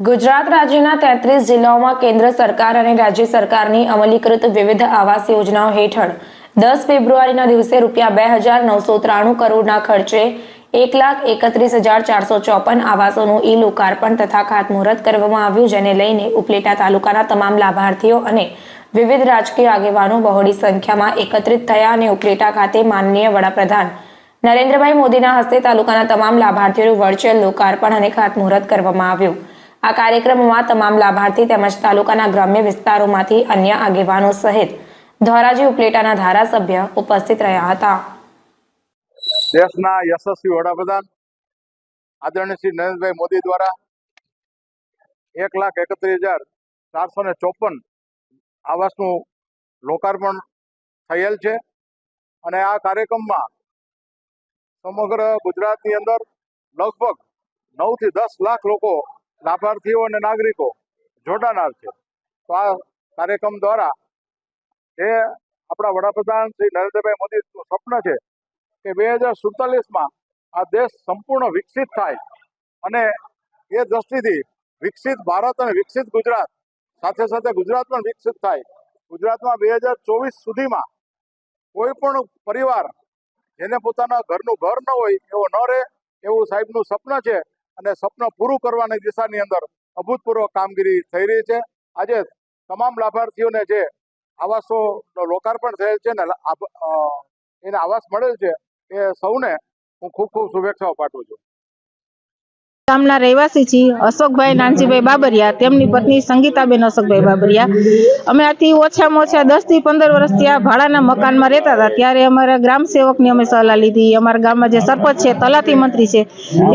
ગુજરાત રાજ્યના તેત્રીસ જિલ્લાઓમાં કેન્દ્ર સરકાર અને રાજ્ય સરકારની અમલીકૃત વિવિધ આવાસ યોજનાઓ હેઠળ દસ ફેબ્રુઆરીના દિવસે રૂપિયા બે હજાર નવસો ત્રાણું કરોડના ખર્ચે એક લાખ એકત્રીસ હજાર ચારસો ચોપન આવાસોનું ઈ લોકાર્પણ તથા ખાતમુહૂર્ત કરવામાં આવ્યું, જેને લઈને ઉપલેટા તાલુકાના તમામ લાભાર્થીઓ અને વિવિધ રાજકીય આગેવાનો બહોળી સંખ્યામાં એકત્રિત થયા અને ઉપલેટા ખાતે માનનીય વડાપ્રધાન નરેન્દ્રભાઈ મોદીના હસ્તે તાલુકાના તમામ લાભાર્થીઓનું વર્ચ્યુઅલ લોકાર્પણ અને ખાતમુહૂર્ત કરવામાં આવ્યું. આ કાર્યક્રમમાં તમામ લાભાર્થી તેમજ તાલુકાના ગ્રામ્ય વિસ્તારોમાંથી અન્ય આગેવાનો સહિત ધોરાજી ઉપલેટાના ધારાસભ્ય ઉપસ્થિત રહ્યા હતા. દેશના યશસ્વી વડાપ્રધાન આદરણીય શ્રી નરેન્દ્રભાઈ મોદી દ્વારા એક લાખ એકત્રીસ હજાર ચારસો ને ચોપન આવાસનું લોકાર્પણ થયેલ છે. અને આ કાર્યક્રમમાં સમગ્ર ગુજરાતની અંદર લગભગ નવથી દસ લાખ લોકો લાભાર્થીઓ અને નાગરિકો જોડાનાર છે. તો આ કાર્યક્રમ દ્વારા એ આપણા વડાપ્રધાન શ્રી નરેન્દ્રભાઈ મોદીનું સ્વપ્ન છે કે બે હજાર સુડતાલીસમાં આ દેશ સંપૂર્ણ વિકસિત થાય અને એ દ્રષ્ટિથી વિકસિત ભારત અને વિકસિત ગુજરાત સાથે સાથે ગુજરાત પણ વિકસિત થાય. ગુજરાતમાં બે હજાર ચોવીસ સુધીમાં કોઈ પણ પરિવાર જેને પોતાના ઘરનું ઘર ન હોય, એવો ન રહે, એવું સાહેબનું સપન છે. અને સપનું પૂરું કરવાની દિશાની અંદર અભૂતપૂર્વ કામગીરી થઈ રહી છે. આજે તમામ લાભાર્થીઓને જે આવાસો લોકાર્પણ થયેલ છે ને એને આવાસ મળેલ છે, એ સૌને હું ખૂબ ખૂબ શુભેચ્છાઓ પાઠવું છું. ગામના રહેવાસી છીએ, અશોકભાઈ, નાનજીભાઈ બાબરિયા, તેમની પત્ની સંગીતાબેન અશોકભાઈ બાબરિયા. અમે આથી ઓછામાં ઓછા દસથી પંદર વર્ષથી આ ભાડાના મકાનમાં રહેતા હતા. ત્યારે અમારા ગ્રામ સેવકની અમે સલાહ લીધી. અમારા ગામમાં જે સરપંચ છે, તલાટી મંત્રી છે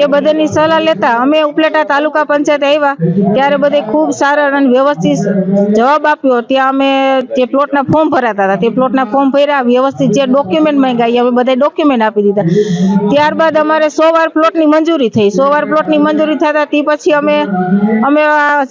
એ બધાની સલાહ લેતા અમે ઉપલેટા તાલુકા પંચાયત આવ્યા. ત્યારે બધે ખૂબ સારા અને વ્યવસ્થિત જવાબ આપ્યો. ત્યાં અમે જે પ્લોટના ફોર્મ ભરાતા હતા, તે પ્લોટના ફોર્મ ભર્યા. વ્યવસ્થિત જે ડોક્યુમેન્ટ માંગ્યા અમે બધા ડોક્યુમેન્ટ આપી દીધા. ત્યારબાદ અમારે સો વાર પ્લોટની મંજૂરી થઈ. સો વાર પ્લોટની મંજૂરી થતા તે પછી અમે અમે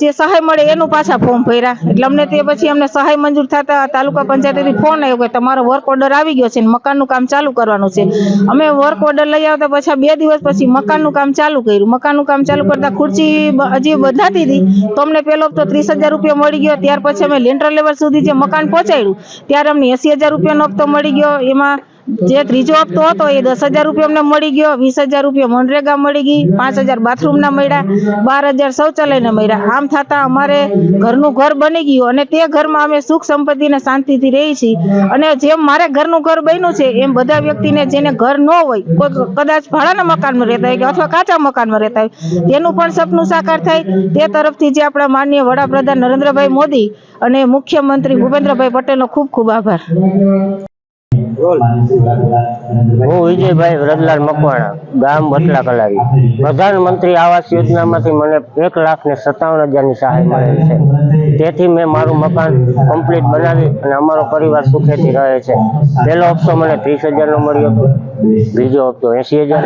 જે સહાય મળે એનું પાછા ફોર્મ ભર્યા. એટલે અમને તે પછી અમને સહાય મંજૂર થતા તાલુકા પંચાયતથી ફોન આવ્યો કે તમારો વર્ક ઓર્ડર આવી ગયો છે મકાનનું કામ ચાલુ કરવાનું છે. અમે વર્ક ઓર્ડર લઈ આવતા પછી બે દિવસ પછી મકાનનું કામ ચાલુ કર્યું. મકાનનું કામ ચાલુ કરતા ખુરશી હજી બંધાતી હતી. તો અમને પેલો તો ત્રીસ હજાર રૂપિયા મળી ગયો. ત્યાર પછી અમે લેન્ટર લેવલ સુધી જે મકાન પહોંચાડ્યું, ત્યારે અમને એસી હજાર રૂપિયાનો હપ્તો મળી ગયો. એમાં જે ત્રીજો હપ્તો હતો એ દસ હજાર રૂપિયા અમને મળી ગયો, વીસ હજાર રૂપિયા મનરેગા મળી ગઈ, પાંચ હજાર બાથરૂમના મળ્યા, બાર હજાર શૌચાલયના મળ્યા. આમ થતાં અમારે ઘરનું ઘર બની ગયું અને તે ઘરમાં અમે સુખ સંપત્તિ અને શાંતિથી રહી છીએ. અને જેમ મારે ઘરનું ઘર બન્યું છે, એમ બધા વ્યક્તિને જેને ઘર ન હોય કોઈ કદાચ ભાડાના મકાનમાં રહેતા હોય કે અથવા કાચા મકાનમાં રહેતા હોય, તેનું પણ સપનું સાકાર થાય. તે તરફથી જે આપણા માનનીય વડાપ્રધાન નરેન્દ્રભાઈ મોદી અને મુખ્યમંત્રી ભૂપેન્દ્રભાઈ પટેલનો ખૂબ ખૂબ આભાર. હું વિજયભાઈ વ્રજલાલ મકવાણા, ગામ વટલા કલારી પ્રધાનમંત્રી આવાસ યોજનામાંથી મને એક લાખ ને સત્તાવન હજારની સહાય મળેલ છે. તેથી મેં મારું મકાન કમ્પ્લીટ બનાવી અને અમારો પરિવાર સુખેથી રહે છે. પહેલો હપ્તો મને ત્રીસ હજારનો મળ્યો હતો. બીજો હપ્તો એંસી હજાર.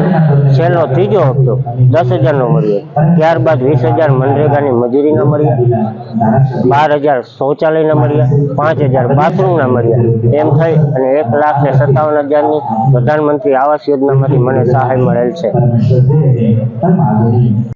છેલ્લો ત્રીજો હપ્તો દસ હજારનો મળ્યો. ત્યારબાદ વીસ હજાર મનરેગાની મજૂરીના મળ્યા. બાર હજાર શૌચાલયના મળ્યા. પાંચ હજાર બાથરૂમના મળ્યા. એમ થઈ અને એક લાખ ને સત્તાવન હજારની પ્રધાનમંત્રી આવાસ યોજનામાંથી મને સહાય મળેલ છે.